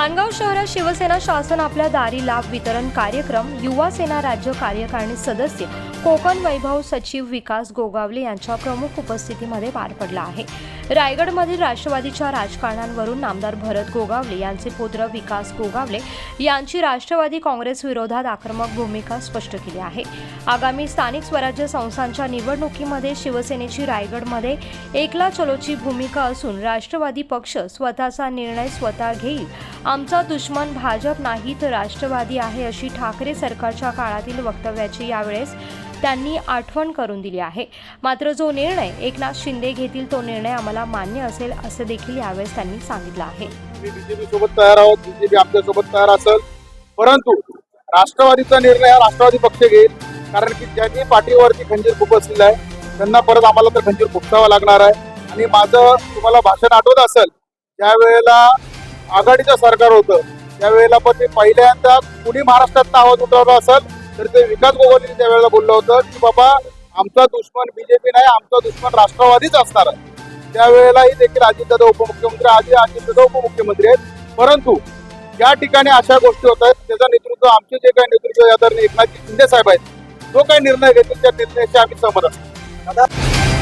शहरात शिवसेना शासन आपल्या दारी लाभ वितरण कार्यक्रम युवा सेना राज्य कार्यकारिणी सदस्य कोकण वैभव सचिव विकास गोगावले यांच्या प्रमुख उपस्थितीमध्ये पार पडला आहे. रायगडमधील राष्ट्रवादीच्या राजकारणांवरून आमदार भरत गोगावले यांचे पुत्र विकास गोगावले यांची राष्ट्रवादी काँग्रेस विरोधात आक्रमक भूमिका स्पष्ट केली आहे. आगामी स्थानिक स्वराज्य संस्थांच्या निवडणुकीमध्ये शिवसेनेची रायगडमध्ये एकला चलोची भूमिका असून राष्ट्रवादी पक्ष स्वतःचा निर्णय स्वतः घेईल. आमचा दुश्मन भाजप नाही तर राष्ट्रवादी आहे अशी ठाकरे सरकारच्या काळातील वक्तव्याची यावेळेस त्यांनी आठवण करून दिली आहे. मात्र जो निर्णय एकनाथ शिंदे घेतील तो निर्णय आम्हाला मान्य असेल असं देखील यावेळेस त्यांनी सांगितलं आहे. बीजेपी सोबत तयार आहोत. बीजेपी आमच्या तयार असेल. परंतु राष्ट्रवादीचा निर्णय हा राष्ट्रवादी पक्ष घेईल. कारण की ज्यांनी पाठीवरती खंजीर खुपसलेला आहे त्यांना परत आम्हाला तर खंजीर खुपसावा लागणार आहे. आणि माझं तुम्हाला भाषण आठवत असेल ज्या वेळेला आघाडीचं सरकार होतं त्यावेळेला पण ते पहिल्यांदा कुणी महाराष्ट्रात आवाज उठवला असेल तर ते विकास गोगोलीने त्यावेळेला बोललं होतं की बाबा आमचा दुश्मन बीजेपी नाही आमचा दुश्मन राष्ट्रवादीच असणार. आहे त्यावेळेलाही देखील अजितदादा उपमुख्यमंत्री आधी अजितदादा उपमुख्यमंत्री आहेत. परंतु या ठिकाणी अशा गोष्टी होत आहेत त्याचं नेतृत्व आमचे जे काही नेतृत्व आदरणीय एकनाथजी शिंदे साहेब आहेत जो काही निर्णय घेतील त्या निर्णयाशी आम्ही सहमत असतो